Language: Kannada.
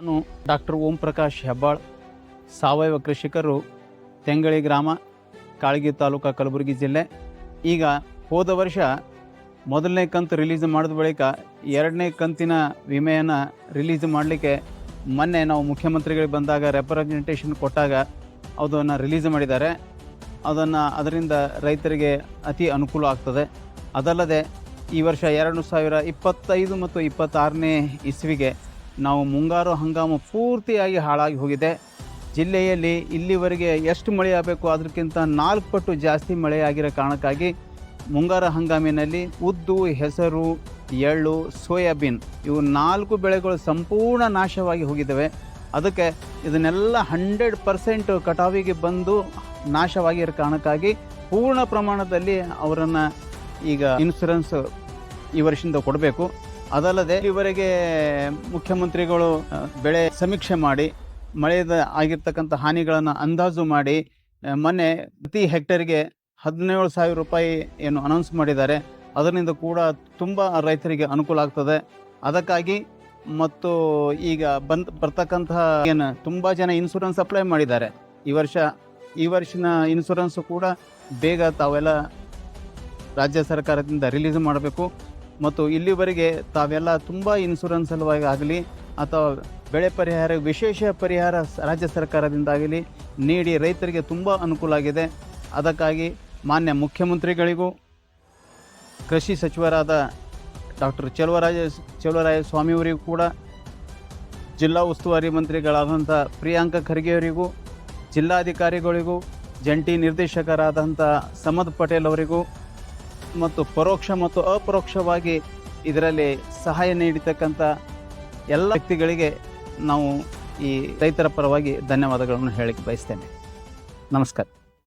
ನಾನು ಡಾಕ್ಟರ್ ಓಂ ಪ್ರಕಾಶ್ ಹೆಬ್ಬಾಳ್, ಸಾವಯವ ಕೃಷಿಕರು ತೆಂಗಳಿ ಗ್ರಾಮ, ಕಾಳಗಿ ತಾಲೂಕು ಕಲಬುರಗಿ ಜಿಲ್ಲೆ. ಈಗ ಹೋದ ವರ್ಷ ಮೊದಲನೇ ಕಂತು ರಿಲೀಸ್ ಮಾಡಿದ ಬಳಿಕ ಎರಡನೇ ಕಂತಿನ ವಿಮೆಯನ್ನು ರಿಲೀಸ್ ಮಾಡಲಿಕ್ಕೆ ಮೊನ್ನೆ ನಾವು ಮುಖ್ಯಮಂತ್ರಿಗಳಿಗೆ ಬಂದಾಗ ರೆಪ್ರೆಸೆಂಟೇಷನ್ ಕೊಟ್ಟಾಗ ಅದನ್ನು ರಿಲೀಸ್ ಮಾಡಿದ್ದಾರೆ. ಅದನ್ನು ಅದರಿಂದ ರೈತರಿಗೆ ಅತಿ ಅನುಕೂಲ ಆಗ್ತದೆ. ಅದಲ್ಲದೆ ಈ ವರ್ಷ ಎರಡು ಸಾವಿರ ಇಪ್ಪತ್ತೈದು ಮತ್ತು ಇಪ್ಪತ್ತಾರನೇ ಇಸ್ವಿಗೆ ನಾವು ಮುಂಗಾರು ಹಂಗಾಮು ಪೂರ್ತಿಯಾಗಿ ಹಾಳಾಗಿ ಹೋಗಿದೆ. ಜಿಲ್ಲೆಯಲ್ಲಿ ಇಲ್ಲಿವರೆಗೆ ಎಷ್ಟು ಮಳೆ ಆಗಬೇಕು? ಅದಕ್ಕಿಂತ ನಾಲ್ಕು ಪಟ್ಟು ಜಾಸ್ತಿ ಮಳೆ ಆಗಿರೋ ಕಾರಣಕ್ಕಾಗಿ ಮುಂಗಾರು ಹಂಗಾಮಿನಲ್ಲಿ ಉದ್ದು, ಹೆಸರು, ಎಳ್ಳು, ಸೋಯಾಬೀನ್ ಇವು ನಾಲ್ಕು ಬೆಳೆಗಳು ಸಂಪೂರ್ಣ ನಾಶವಾಗಿ ಹೋಗಿದ್ದಾವೆ. ಅದಕ್ಕೆ ಇದನ್ನೆಲ್ಲ ಹಂಡ್ರೆಡ್ ಪರ್ಸೆಂಟ್ ಕಟಾವಿಗೆ ಬಂದು ನಾಶವಾಗಿರೋ ಕಾರಣಕ್ಕಾಗಿ ಪೂರ್ಣ ಪ್ರಮಾಣದಲ್ಲಿ ಅವರನ್ನು ಈಗ ಇನ್ಶೂರೆನ್ಸ್ ಈ ವರ್ಷದಿಂದ ಕೊಡಬೇಕು. ಅದಲ್ಲದೆ ಇವರೆಗೆ ಮುಖ್ಯಮಂತ್ರಿಗಳು ಬೆಳೆ ಸಮೀಕ್ಷೆ ಮಾಡಿ, ಮಳೆದ ಆಗಿರ್ತಕ್ಕಂಥ ಹಾನಿಗಳನ್ನು ಅಂದಾಜು ಮಾಡಿ ಮೊನ್ನೆ ಪ್ರತಿ ಹೆಕ್ಟೇರ್ಗೆ ಹದಿನೇಳು ಸಾವಿರ ರೂಪಾಯಿ ಏನು ಅನೌನ್ಸ್ ಮಾಡಿದ್ದಾರೆ. ಅದರಿಂದ ಕೂಡ ತುಂಬ ರೈತರಿಗೆ ಅನುಕೂಲ ಆಗ್ತದೆ. ಅದಕ್ಕಾಗಿ ಮತ್ತು ಈಗ ಬಂದ್ ಬರ್ತಕ್ಕಂತಹ ಏನು ತುಂಬ ಜನ ಇನ್ಸೂರೆನ್ಸ್ ಅಪ್ಲೈ ಮಾಡಿದ್ದಾರೆ. ಈ ವರ್ಷ, ಈ ವರ್ಷನ ಇನ್ಶೂರೆನ್ಸ್ ಕೂಡ ಬೇಗ ತಾವೆಲ್ಲ ರಾಜ್ಯ ಸರ್ಕಾರದಿಂದ ರಿಲೀಸ್ ಮಾಡಬೇಕು. ಮತ್ತು ಇಲ್ಲಿವರೆಗೆ ತಾವೆಲ್ಲ ತುಂಬ ಇನ್ಸೂರೆನ್ಸ್ ಸಲುವಾಗಿ ಆಗಲಿ ಅಥವಾ ಬೆಳೆ ಪರಿಹಾರ, ವಿಶೇಷ ಪರಿಹಾರ ರಾಜ್ಯ ಸರ್ಕಾರದಿಂದಾಗಲಿ ನೀಡಿ ರೈತರಿಗೆ ತುಂಬ ಅನುಕೂಲ ಆಗಿದೆ. ಅದಕ್ಕಾಗಿ ಮಾನ್ಯ ಮುಖ್ಯಮಂತ್ರಿಗಳಿಗೂ ಕೃಷಿ ಸಚಿವರಾದ ಡಾಕ್ಟರ್ ಚೆಲುವರಾಜ ಚೆಲುವರಾಯ ಸ್ವಾಮಿಯವರಿಗೂ ಕೂಡ, ಜಿಲ್ಲಾ ಉಸ್ತುವಾರಿ ಮಂತ್ರಿಗಳಾದಂಥ ಪ್ರಿಯಾಂಕ ಖರ್ಗೆಯವರಿಗೂ, ಜಿಲ್ಲಾಧಿಕಾರಿಗಳಿಗೂ, ಜಂಟಿ ನಿರ್ದೇಶಕರಾದಂಥ ಸಮದ್ ಪಟೇಲ್ ಅವರಿಗೂ ಮತ್ತು ಪರೋಕ್ಷ ಮತ್ತು ಅಪರೋಕ್ಷವಾಗಿ ಇದರಲ್ಲಿ ಸಹಾಯ ನೀಡತಕ್ಕಂಥ ಎಲ್ಲ ವ್ಯಕ್ತಿಗಳಿಗೆ ನಾವು ಈ ರೈತರ ಪರವಾಗಿ ಧನ್ಯವಾದಗಳನ್ನು ಹೇಳಕ್ಕೆ ಬಯಸ್ತೇನೆ. ನಮಸ್ಕಾರ.